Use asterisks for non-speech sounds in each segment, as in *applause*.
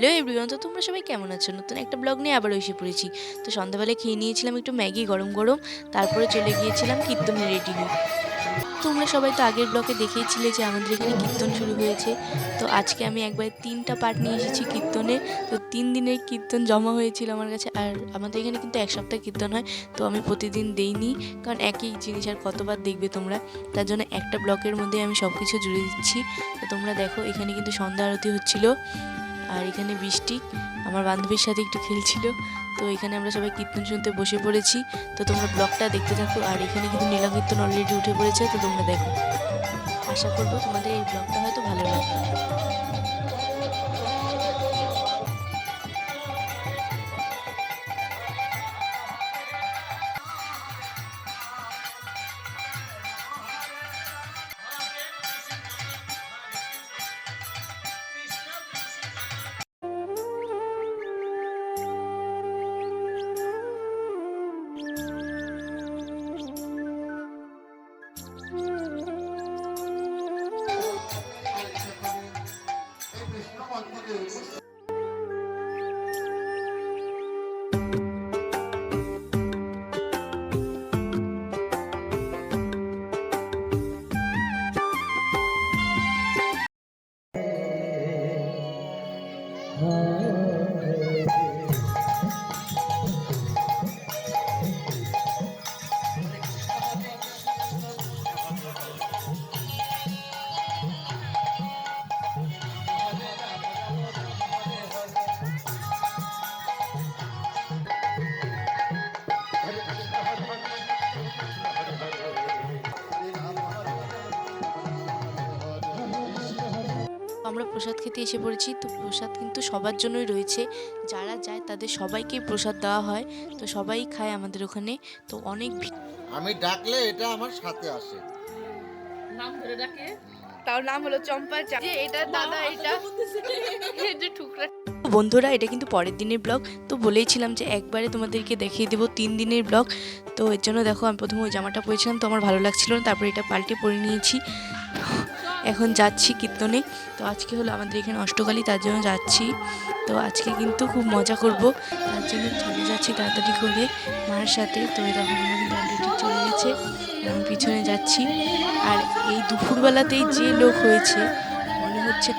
Hello everyone, তো তোমরা সবাই কেমন আছো? নতুন একটা ব্লগ নিয়ে আবার এসে পড়েছি। তো সন্ধ্যাবেলায় খেয়ে নিয়েছিলাম একটু ম্যাগি গরম গরম, তারপরে চলে গিয়েছিলাম কীর্তনে রেডি হয়ে তোমরা সবাই তো আগের ব্লকে দেখেইছিলে যে আমাদের এখানে কীর্তন শুরু হয়েছে। তো আজকে আমি একবার তিনটা পার্ট নিয়ে এসেছি কীর্তনে। তো তিন দিনের কীর্তন জমা হয়েছিল আমার কাছে, আর আমাদের এখানে কিন্তু এক সপ্তাহ কীর্তন হয়, তো আমি প্রতিদিন দেইনি, কারণ একই জিনিস আর কতবার দেখবে তোমরা। তার জন্য একটা ব্লকের মধ্যে আমি সব কিছু জুড়ে দিচ্ছি। তো তোমরা দেখো, এখানে কিন্তু সন্ধ্যা আরতি হচ্ছিল। আর এখানে বৃষ্টি। আমার বান্ধবীর সাথে একটু খেলছিল তো এখানে আমরা সবাই কীর্তন শুনতে বসে পড়েছি। তো তোমরা ব্লগটা দেখতে থাকো। আর এখানে কিন্তু নীলা কীর্তন অলরেডি উঠে পড়েছে। তো তোমরা দেখো। আশা করব তোমাদের এই ব্লগটা হয়তো ভালো লাগবে। আমরা প্রসাদ খেতে এসে পড়েছি। তো প্রসাদ কিন্তু সবার জন্যই রয়েছে। যারা যায় তাদের সবাইকেই প্রসাদ দেওয়া হয়। তো সবাই খায় আমাদের ওখানে। তো অনেক আমি ডাকলে এটা আমার সাথে আসে। নাম ধরে ডাকে। তার নাম হলো চম্পা। চা যে এটা দাদা এটা *laughs* এই যে ঠুকরা। বন্ধুরা এটা কিন্তু পরের দিনের ব্লগ। তো বলেইছিলাম যে একবারে তোমাদেরকে দেখিয়ে দেবো তিন দিনের ব্লগ। তো এর জন্য দেখো আমি প্রথমে ওই জামাটা পরেছিলাম। তো আমার ভালো লাগছিল না। তারপরে এটা পাল্টে পরে নিয়েছি। এখন যাচ্ছি কীর্তনে। তো আজকে হলো আমাদের এখানে অষ্টকালী, তার জন্য যাচ্ছি। তো আজকে কিন্তু খুব মজা করব। তার জন্য চলে যাচ্ছি তাড়াতাড়ি করে মার সাথে। তো এরকম অলরেডি চলে গেছে আমি পিছনে যাচ্ছি। আর এই দুপুরবেলাতেই যে লোক হয়েছে, মনে হচ্ছে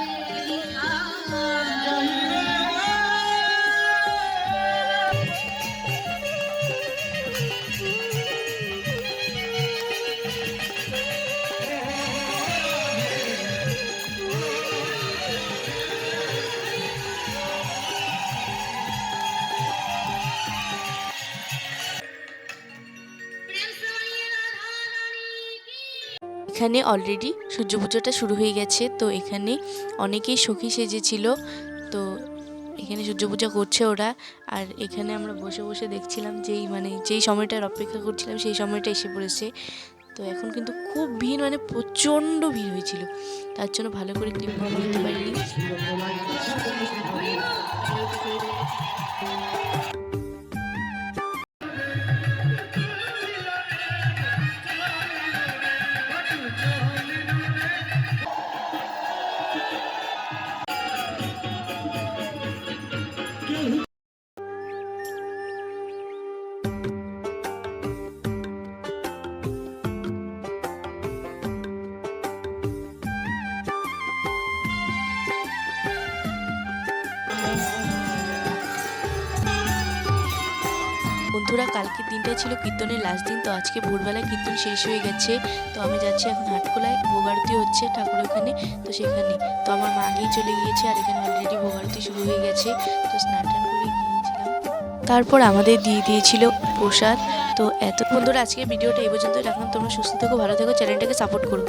এখানে অলরেডি সূর্য পুজোটা শুরু হয়ে গেছে, তো এখানে অনেকেই সখী সেজেছিল, তো এখানে সূর্য পূজা করছে ওরা। আর এখানে আমরা বসে বসে দেখছিলাম যেই মানে যেই সময়টার অপেক্ষা করছিলাম সেই সময়টা এসে পড়েছে। তো এখন কিন্তু খুব ভিড় মানে প্রচণ্ড ভিড় হয়েছিল। তার জন্য ভালো করে ক্লিপ করতে পারিনি। বন্ধুরা, কালকের দিনটা ছিল কীর্তনের লাস্ট দিন, তো আজকে ভোরবেলায় কীর্তন শেষ হয়ে গেছে। তো আমি যাচ্ছি এখন হাটখোলায়, ভোগারতি হচ্ছে ঠাকুর ওখানে, তো সেখানে। তো আমার মা আগেই চলে গিয়েছে আর এখানে অলরেডি ভোগারতি শুরু হয়ে গেছে, তো স্নান টান করে গিয়েছিলাম। তারপর আমাদের দিয়ে দিয়েছিল প্রসাদ। তো এত বন্ধুরা আজকে ভিডিওটা এই পর্যন্ত রাখলাম, তোমরা সুস্থ থেকো, ভালো থেকো, চ্যানেলটাকে সাপোর্ট করো।